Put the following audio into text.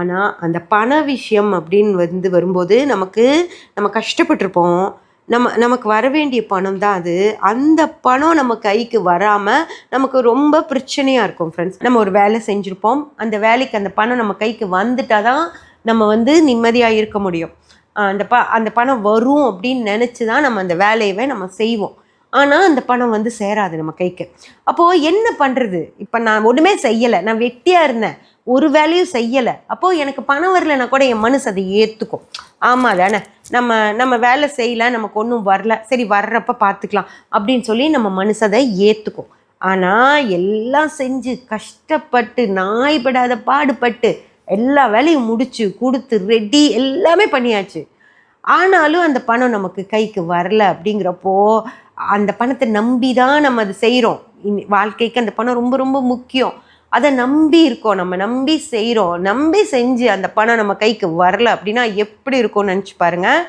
ஆனால் அந்த பண விஷயம் அப்படின்னு வந்து வரும்போது நமக்கு நம்ம கஷ்டப்பட்டிருப்போம். நம்ம நமக்கு வர வேண்டிய பணம் தான் அது. அந்த பணம் நம்ம கைக்கு வராமல் நமக்கு ரொம்ப பிரச்சனையாக இருக்கும் ஃப்ரெண்ட்ஸ் நம்ம ஒரு வேலை செஞ்சுருப்போம். அந்த வேலைக்கு அந்த பணம் நம்ம கைக்கு வந்துட்டால் தான் நம்ம வந்து நிம்மதியாக இருக்க முடியும். அந்த ப அந்த பணம் வரும் அப்படின்னு நினச்சி தான் நம்ம அந்த வேலையவே நம்ம செய்வோம். ஆனால் அந்த பணம் வந்து சேராது நம்ம கைக்கு. அப்போது என்ன பண்ணுறது இப்போ நான் ஒன்றுமே செய்யலை. நான் வெட்டியாக இருந்தேன். ஒரு வேலையும் செய்யலை. அப்போது எனக்கு பணம் வரலைன்னா கூட என் மனசு அதை ஏற்றுக்கும் ஆமாம் தானே? நம்ம நம்ம வேலை செய்யலை நமக்கு ஒன்றும் வரல. சரி வர்றப்ப பார்த்துக்கலாம் அப்படின்னு சொல்லி நம்ம மனசு அதை ஏற்றுக்கும் ஆனால் எல்லாம் செஞ்சு கஷ்டப்பட்டு நாய்படாத பாடுபட்டு எல்லா வேலையும் முடிச்சு கொடுத்து ரெடி எல்லாமே பண்ணியாச்சு. ஆனாலும் அந்த பணம் நமக்கு கைக்கு வரல அப்படிங்கிறப்போ அந்த பணத்தை நம்பி தான் நம்ம அதை செய்கிறோம் வாழ்க்கைக்கு அந்த பணம் ரொம்ப ரொம்ப முக்கியம். அதை நம்பி இருக்கோம் நம்ம நம்பி செய்கிறோம் நம்பி செஞ்சு அந்த பணம் நம்ம கைக்கு வரல அப்படின்னா எப்படி இருக்கும்னு நினச்சி பாருங்கள்